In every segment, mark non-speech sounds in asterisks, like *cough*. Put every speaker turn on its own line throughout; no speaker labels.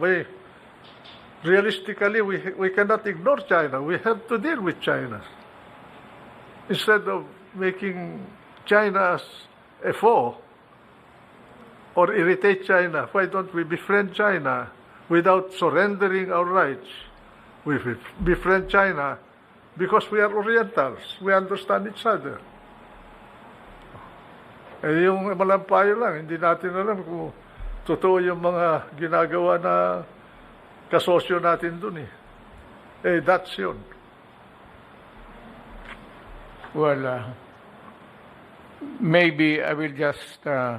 We, realistically, we, we cannot ignore China. We have to deal with China. Instead of making China as a foe or irritate China, why don't we befriend China without surrendering our rights? We befriend China because we are Orientals. We understand each other. Eh, yung malampayo lang, hindi natin alam kung totoo yung mga ginagawa na kasosyo natin dun eh. Eh, that's yun.
Well, uh, maybe I will just uh,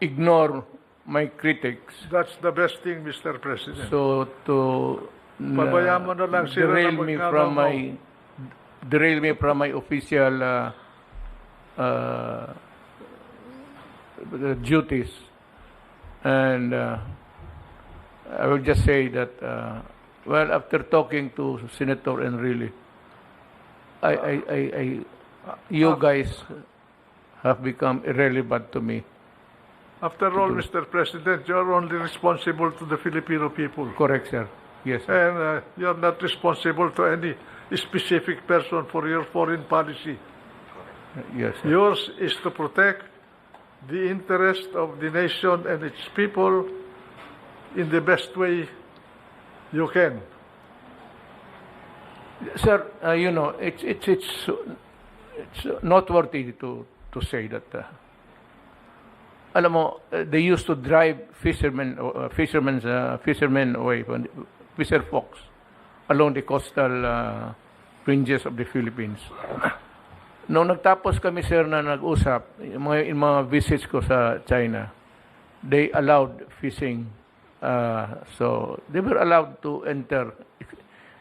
ignore my critics
That's the best thing, Mr. President.
so to
Pabayaan mo na lang sila na
derail me from
magnanakaw.
my derail me from my official uh, uh, duties and uh, I will just say that uh, well after talking to Senator Enrile I, I, I, I you guys have become irrelevant to me
After all, Mr. President, you're only responsible to the Filipino people.
correct sir yes sir.
And uh, you're not responsible to any specific person for your foreign policy.
yes sir.
Yours is to protect the interest of the nation and its people in the best way you can.
Sir, uh, you know, it's it's it's it's noteworthy to to say that. Uh, alam mo, uh, they used to drive fishermen uh, fishermen's uh, fishermen away from fisher folks along the coastal uh, ranges of the Philippines. Nung nagtapos kami sir na nag-usap, yung mga, yung mga visits ko sa China, they allowed fishing. Uh, so they were allowed to enter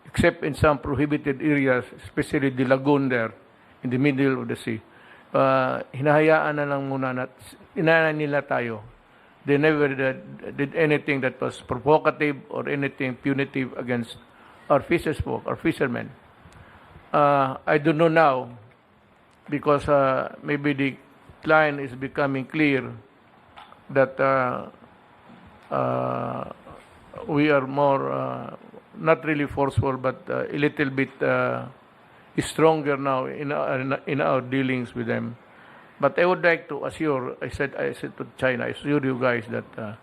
except in some prohibited areas, especially the lagoon there in the middle of the sea. Uh, hinahayaan na lang muna na inana nila tayo. They never did, did anything that was provocative or anything punitive against our fishers folk, our fishermen. Uh, I don't know now because uh, maybe the line is becoming clear that uh, uh, we are more uh, not really forceful, but a little bit stronger now in our, in our dealings with them. But I would like to assure, I said, I said to China, I assure you guys that uh,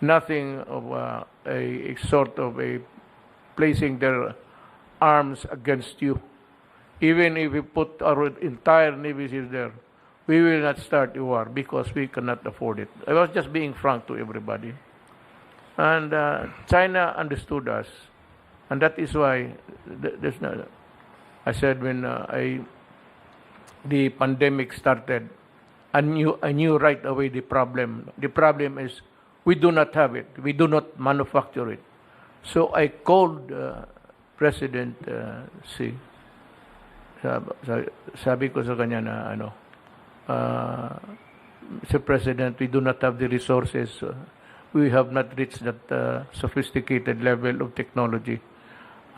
nothing of uh, a, a sort of a placing their arms against you. Even if we put our entire navy ships there, we will not start a war because we cannot afford it. I was just being frank to everybody. And uh, China understood us. And that is why th- there's no, I said when uh, I the pandemic started, I knew I knew right away the problem. The problem is we do not have it. We do not manufacture it. So I called uh, President uh, Xi. Sabi, sabi ko sa kanya na ano, uh, Mr. President, we do not have the resources. We have not reached that uh, sophisticated level of technology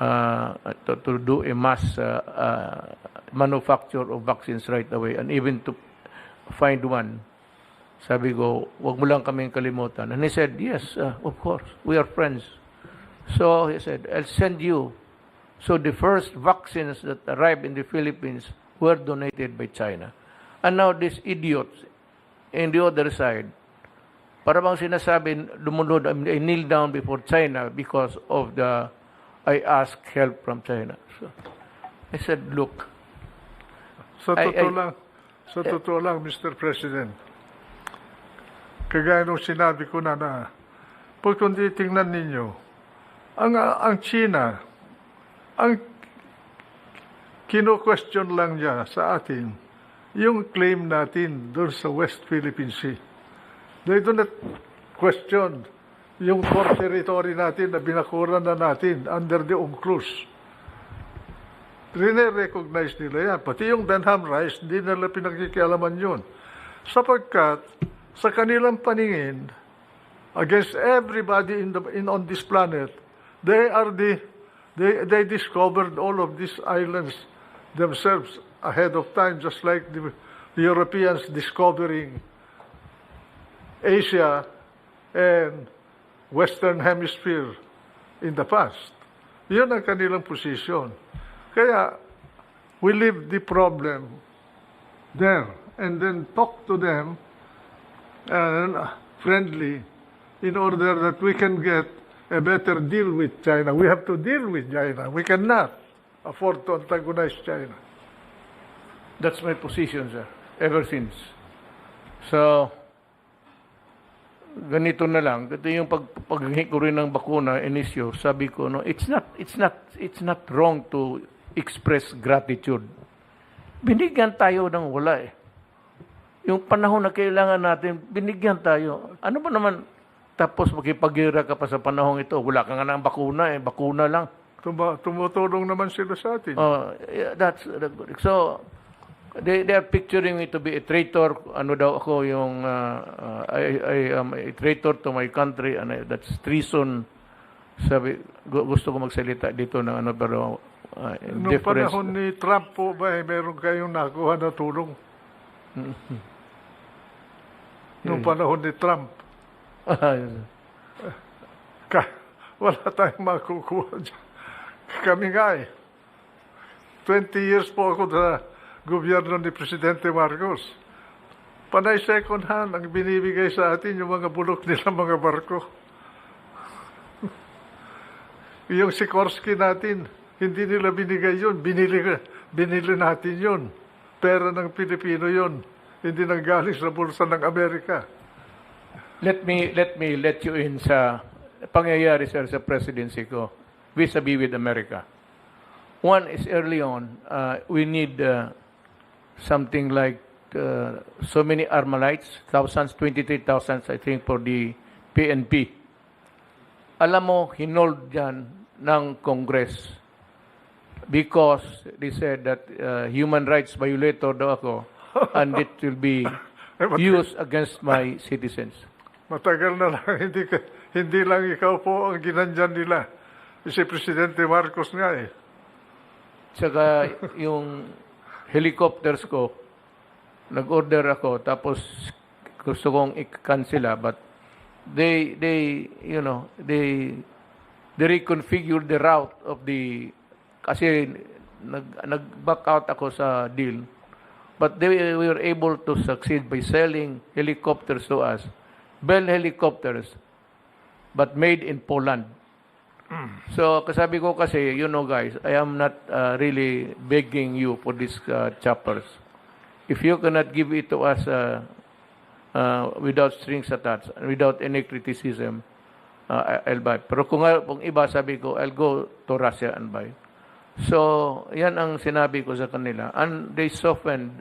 uh, to, to do a mass uh, uh, manufacture of vaccines right away and even to find one. Sabi ko, wag mo lang kaming kalimutan. And he said, yes, uh, of course, we are friends. So he said, I'll send you. So the first vaccines that arrived in the Philippines were donated by China. And now these idiots in the other side, para bang sinasabi, lumunod, I kneel down before China because of the, I ask help from China. So I said, look,
Sa
Ay,
totoo
ay-
lang, sa totoo lang, Mr. President, kagaya nung sinabi ko na na, pag kung titingnan ninyo, ang, ang China, ang kino-question lang niya sa atin, yung claim natin doon sa West Philippine Sea. They do not question yung core territory natin na binakuran na natin under the UNCLOS. Rine-recognize nila yan. Pati yung Benham Rice, hindi nila pinagkikialaman yun. Sapagkat sa kanilang paningin, against everybody in the in on this planet, they are the they they discovered all of these islands themselves ahead of time, just like the, the Europeans discovering Asia and Western Hemisphere in the past. Yun ang kanilang posisyon. Kaya, we leave the problem there and then talk to them uh, friendly in order that we can get a better deal with China. We have to deal with China. We cannot afford to antagonize China.
That's my position, sir, ever since. So, ganito na lang. Ito yung pag paghingi ko rin ng bakuna, inisyo, sabi ko, no, it's not, it's not, it's not wrong to express gratitude. Binigyan tayo ng wala eh. Yung panahon na kailangan natin, binigyan tayo. Ano ba naman, tapos makipagira ka pa sa panahong ito, wala ka nga ng bakuna eh, bakuna lang.
Tuma- tumutulong naman sila sa atin.
Oh, yeah, that's so they they are picturing me to be a traitor. Ano daw ako yung uh, uh, I I am a traitor to my country and I- that's treason. Sabi gu- gusto ko magsalita dito ng ano pero uh,
Noong panahon ni Trump po ba, eh, meron kayong nakuha na tulong? Noong panahon ni Trump, wala tayong makukuha dyan. Kami nga eh. 20 years po ako sa gobyerno ni Presidente Marcos. Panay second hand ang binibigay sa atin yung mga bulok nila *laughs* mga barko. yung Sikorsky natin, hindi nila binigay yun. Binili, binili natin yun. Pera ng Pilipino yun. Hindi nang galing sa bulsa ng Amerika.
Let me let me let you in sa pangyayari sir sa presidency ko vis-a-vis with America. One is early on, uh, we need uh, something like uh, so many Armalites, thousands, 23,000 I think for the PNP. Alam mo, hinold yan ng Congress because they said that uh, human rights violator daw ako *laughs* and it will be used against my citizens.
Matagal na lang, *laughs* hindi, ka- hindi lang ikaw po ang ginandyan nila. Si Presidente Marcos nga eh.
Tsaka yung helicopters ko, nag-order ako, tapos gusto kong i-cancela, but they, they, you know, they, they reconfigured the route of the, kasi nag, nag-back out ako sa deal, but they were able to succeed by selling helicopters to us, Bell helicopters, but made in Poland. So, kasabi ko kasi, you know guys, I am not uh, really begging you for these uh, choppers. If you cannot give it to us uh, uh, without strings attached, without any criticism, uh, I'll buy. Pero kung, kung iba, sabi ko, I'll go to Russia and buy. So, yan ang sinabi ko sa kanila. And they softened.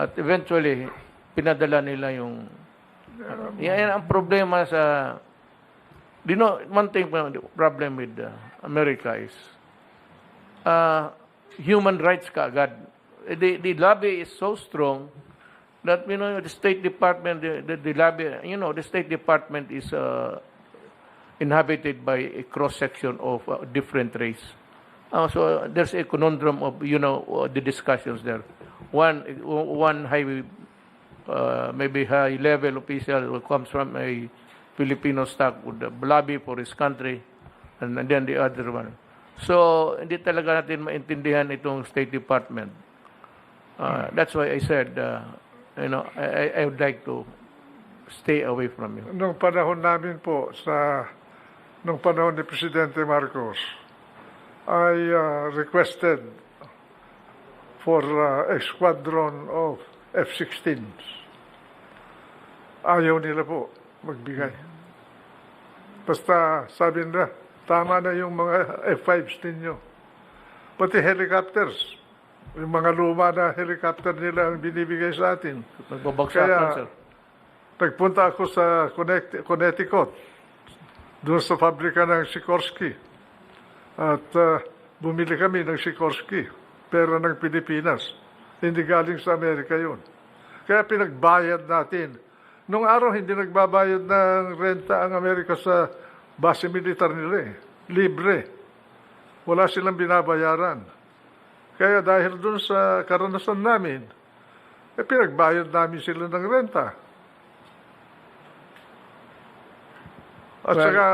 At eventually, pinadala nila yung... yan, ang problema sa... You know, one thing, problem with uh, America is uh, human rights kaagad. The, the lobby is so strong that, you know, the State Department, the, the, the lobby, you know, the State Department is uh, inhabited by a cross-section of uh, different race. Uh, so uh, there's a conundrum of, you know, uh, the discussions there. One, one high, uh, maybe high-level official who comes from a Filipino stock would lobby for his country, and, and then the other one. So, hindi talaga natin maintindihan itong State Department. Uh, That's why I said, uh, you know, I, I- I would like to stay away from you.
Nung panahon namin po sa nung panahon ni Presidente Marcos, I uh, requested for uh, a squadron of F-16s. Ayaw nila po magbigay. Basta sabi nila, tama na yung mga F-5s ninyo. Pati helicopters, yung mga luma na helicopter nila ang binibigay sa atin.
Magbabagsakan,
Kaya-
sir.
Nagpunta ako sa Connect- Connecticut, doon sa pabrika ng Sikorsky. At uh, bumili kami ng Sikorsky, pera ng Pilipinas. Hindi galing sa Amerika yun. Kaya pinagbayad natin. Nung araw, hindi nagbabayad ng renta ang Amerika sa base militar nila eh. Libre. Wala silang binabayaran. Kaya dahil doon sa karanasan namin, eh, pinagbayad namin sila ng renta. At
Well-
saka,